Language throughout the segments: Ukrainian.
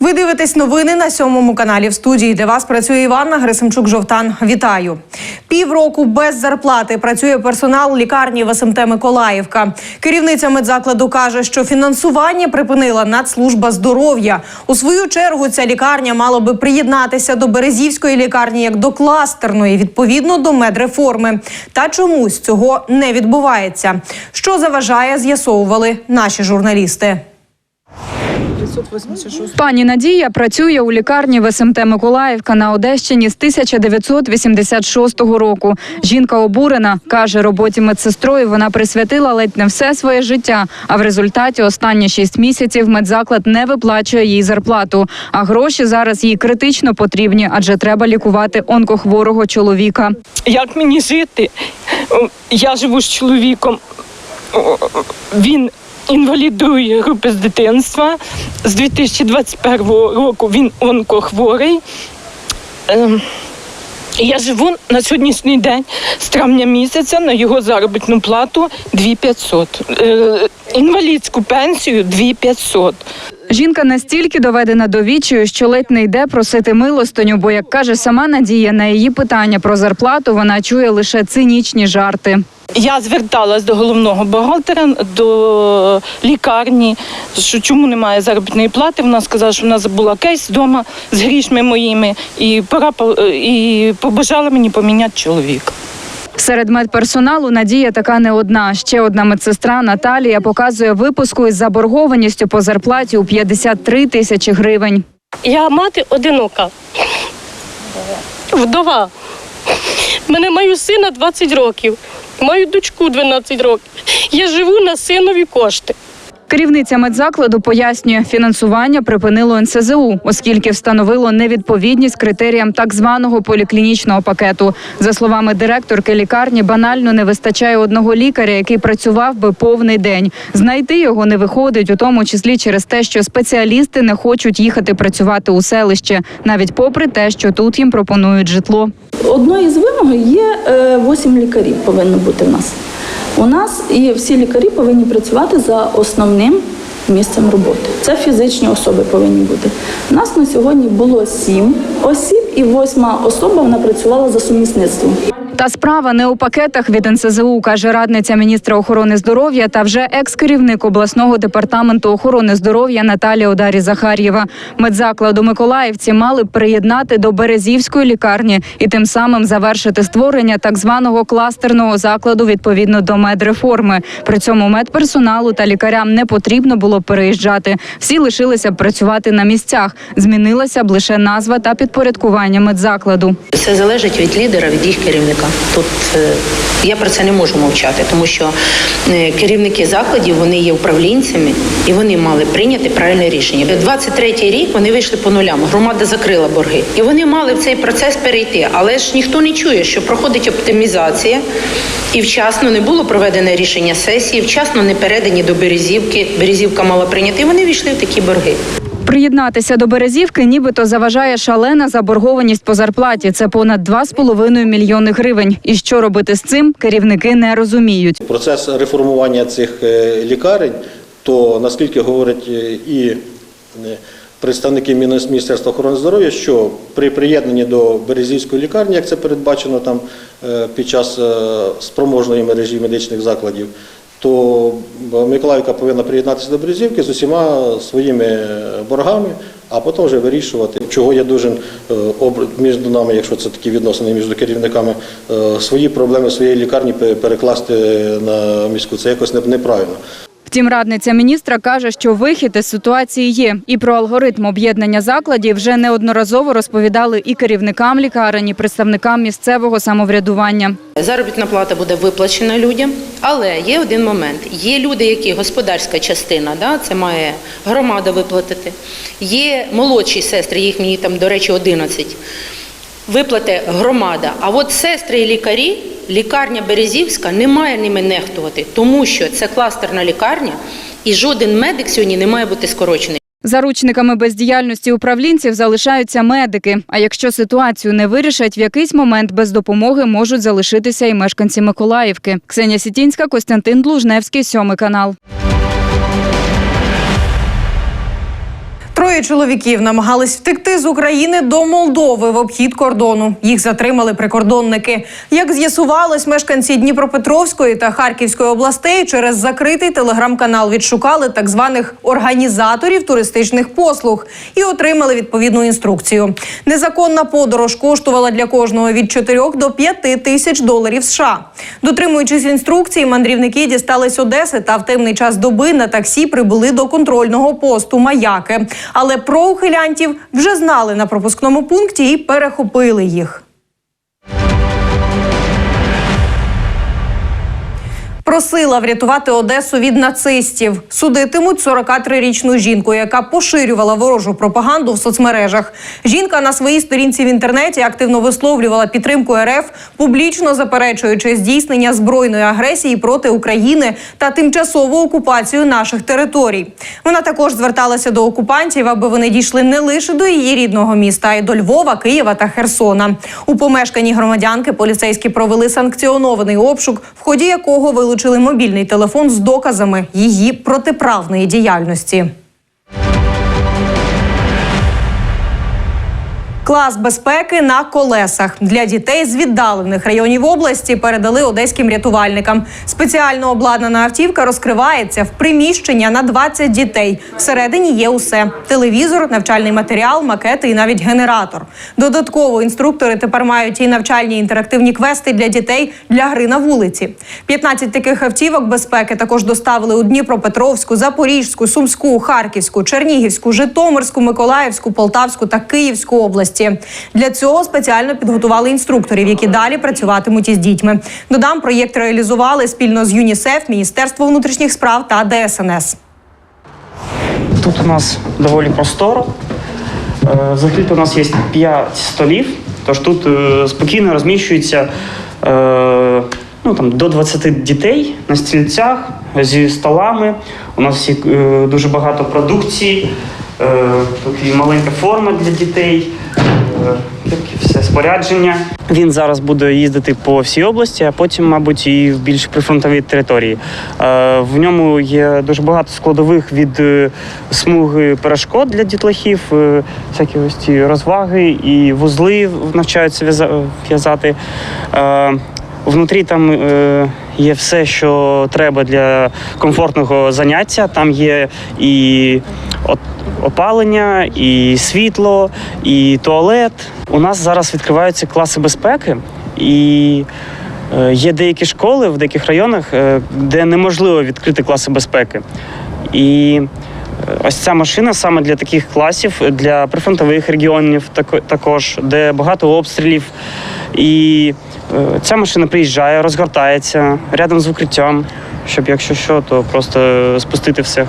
Ви дивитесь новини на сьомому каналі в студії. Для вас працює Іванна Грисимчук Жовтан. Вітаю. Півроку без зарплати працює персонал лікарні в СМТ Миколаївка. Керівниця медзакладу каже, що фінансування припинила Нацслужба здоров'я. У свою чергу ця лікарня мала би приєднатися до Березівської лікарні як до кластерної, відповідно до медреформи. Та чомусь цього не відбувається. Що заважає, з'ясовували наші журналісти. Пані Надія працює у лікарні в СМТ Миколаївка на Одещині з 1986 року. Жінка обурена каже, роботі медсестрою вона присвятила ледь не все своє життя. А в результаті останні шість місяців медзаклад не виплачує їй зарплату. А гроші зараз їй критично потрібні, адже треба лікувати онкохворого чоловіка. як мені жити? Я живу з чоловіком. Він інвалід другої групи з дитинства. З 2021 року він онкохворий. Ем, Я живу на сьогоднішній день з травня місяця на його заробітну плату 2500. Е, Інвалідську пенсію 2500. Жінка настільки доведена до вічою, що ледь не йде просити милостиню, бо, як каже сама Надія, на її питання про зарплату вона чує лише цинічні жарти. Я зверталась до головного бухгалтера, до лікарні, що чому немає заробітної плати. Вона сказала, що вона забула кейс вдома з грішми моїми, і пора і побажала мені поміняти чоловіка. Серед медперсоналу Надія така не одна. Ще одна медсестра Наталія показує випуску із заборгованістю по зарплаті у 53 тисячі гривень. Я мати одинока. Вдова. Мене маю сина 20 років, маю дочку 12 років. Я живу на синові кошти. Керівниця медзакладу пояснює, фінансування припинило НСЗУ, оскільки встановило невідповідність критеріям так званого поліклінічного пакету. За словами директорки лікарні, банально не вистачає одного лікаря, який працював би повний день. Знайти його не виходить, у тому числі через те, що спеціалісти не хочуть їхати працювати у селище, навіть попри те, що тут їм пропонують житло. Одною з вимог є е, 8 лікарів повинно бути в нас. У нас і всі лікарі повинні працювати за основним місцем роботи. Це фізичні особи повинні бути. У нас на сьогодні було сім осіб, і восьма особа вона працювала за сумісництвом. Та справа не у пакетах від НСЗУ, каже радниця міністра охорони здоров'я та вже екс-керівник обласного департаменту охорони здоров'я Наталія Одарі Захар'єва. Медзакладу Миколаївці мали б приєднати до Березівської лікарні і тим самим завершити створення так званого кластерного закладу відповідно до медреформи. При цьому медперсоналу та лікарям не потрібно було переїжджати. Всі лишилися б працювати на місцях. Змінилася б лише назва та підпорядкування медзакладу. Все залежить від лідера, від їх керівника. Тут е, я про це не можу мовчати, тому що е, керівники закладів вони є управлінцями і вони мали прийняти правильне рішення. 23-й рік вони вийшли по нулям. Громада закрила борги, і вони мали в цей процес перейти. Але ж ніхто не чує, що проходить оптимізація, і вчасно не було проведене рішення сесії, вчасно не передані до Березівки. Березівка мала прийняти. і Вони війшли в такі борги. Приєднатися до Березівки нібито заважає шалена заборгованість по зарплаті. Це понад 2,5 мільйони гривень. І що робити з цим, керівники не розуміють. Процес реформування цих е, лікарень, то наскільки говорять е, і е, представники Мініс- Міністерства охорони здоров'я, що при приєднанні до Березівської лікарні, як це передбачено там під час спроможної мережі медичних закладів, то Миколаївка повинна приєднатися до Брюзівки з усіма своїми боргами, а потім вже вирішувати, чого я дуже між нами, якщо це такі відносини між керівниками, е, свої проблеми своєї лікарні перекласти на міську. Це якось неправильно. Втім, радниця міністра каже, що вихід із ситуації є. І про алгоритм об'єднання закладів вже неодноразово розповідали і керівникам лікарень, і представникам місцевого самоврядування. Заробітна плата буде виплачена людям, але є один момент: є люди, які господарська частина, да, це має громада виплатити. Є молодші сестри, їх мені там, до речі, 11. Виплате громада. А от сестри і лікарі, лікарня Березівська не має ними нехтувати, тому що це кластерна лікарня, і жоден медик сьогодні не має бути скорочений. Заручниками бездіяльності управлінців залишаються медики. А якщо ситуацію не вирішать, в якийсь момент без допомоги можуть залишитися і мешканці Миколаївки. Ксенія Сітінська, Костянтин Блужневський, сьомий канал. Троє чоловіків намагались втекти з України до Молдови в обхід кордону. Їх затримали прикордонники. Як з'ясувалось, мешканці Дніпропетровської та Харківської областей через закритий телеграм-канал відшукали так званих організаторів туристичних послуг і отримали відповідну інструкцію. Незаконна подорож коштувала для кожного від 4 до 5 тисяч доларів США. Дотримуючись інструкції, мандрівники дістались Одеси та в темний час доби на таксі прибули до контрольного посту Маяки. Але про ухилянтів вже знали на пропускному пункті і перехопили їх. Просила врятувати Одесу від нацистів. Судитимуть 43-річну жінку, яка поширювала ворожу пропаганду в соцмережах. Жінка на своїй сторінці в інтернеті активно висловлювала підтримку РФ, публічно заперечуючи здійснення збройної агресії проти України та тимчасову окупацію наших територій. Вона також зверталася до окупантів, аби вони дійшли не лише до її рідного міста, а й до Львова, Києва та Херсона. У помешканні громадянки поліцейські провели санкціонований обшук, в ході якого вилучили мобільний телефон з доказами її протиправної діяльності. Клас безпеки на колесах для дітей з віддалених районів області передали одеським рятувальникам. Спеціально обладнана автівка розкривається в приміщення на 20 дітей. Всередині є усе: телевізор, навчальний матеріал, макети і навіть генератор. Додатково інструктори тепер мають і навчальні інтерактивні квести для дітей для гри на вулиці. 15 таких автівок безпеки також доставили у Дніпропетровську, Запорізьку, Сумську, Харківську, Чернігівську, Житомирську, Миколаївську, Полтавську та Київську області. Для цього спеціально підготували інструкторів, які далі працюватимуть із дітьми. Додам, проєкт реалізували спільно з ЮНІСЕФ, Міністерство внутрішніх справ та ДСНС. Тут у нас доволі просторо. Е, Взагалі у нас є 5 столів, тож тут е, спокійно розміщується е, ну, там, до 20 дітей на стільцях зі столами. У нас є е, дуже багато продукції. Е, Тут і маленька форма для дітей, е, все спорядження. Він зараз буде їздити по всій області, а потім, мабуть, і в більш прифронтовій території. Е, В ньому є дуже багато складових від е, смуги перешкод для дітлахів, е, всякі ось ці розваги і вузли навчаються в'язати. Е, Внутрі там е, є все, що треба для комфортного заняття. Там є і от- опалення, і світло, і туалет. У нас зараз відкриваються класи безпеки, і е, є деякі школи в деяких районах, е, де неможливо відкрити класи безпеки. І е, ось ця машина саме для таких класів, для прифронтових регіонів тако- також, де багато обстрілів. І ця машина приїжджає, розгортається рядом з укриттям, щоб якщо що, то просто спустити все,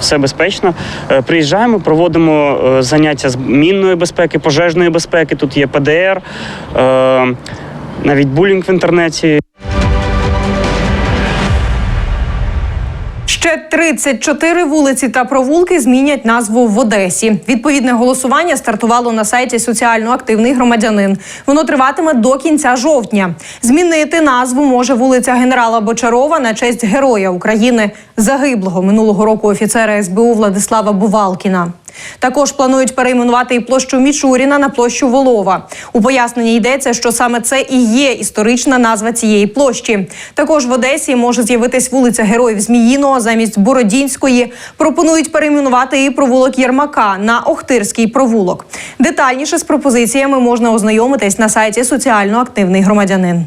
все безпечно. Е, Приїжджаємо, проводимо е, заняття з мінної безпеки, пожежної безпеки. Тут є ПДР, е, навіть булінг в інтернеті. Ще 34 вулиці та провулки змінять назву в Одесі. Відповідне голосування стартувало на сайті соціально активний громадянин. Воно триватиме до кінця жовтня. Змінити назву може вулиця генерала Бочарова на честь героя України, загиблого минулого року офіцера СБУ Владислава Бувалкіна. Також планують перейменувати і площу Мічуріна на площу Волова. У поясненні йдеться, що саме це і є історична назва цієї площі. Також в Одесі може з'явитись вулиця Героїв Зміїного замість Бородінської. Пропонують перейменувати і провулок Єрмака на Охтирський провулок. Детальніше з пропозиціями можна ознайомитись на сайті соціально активний громадянин.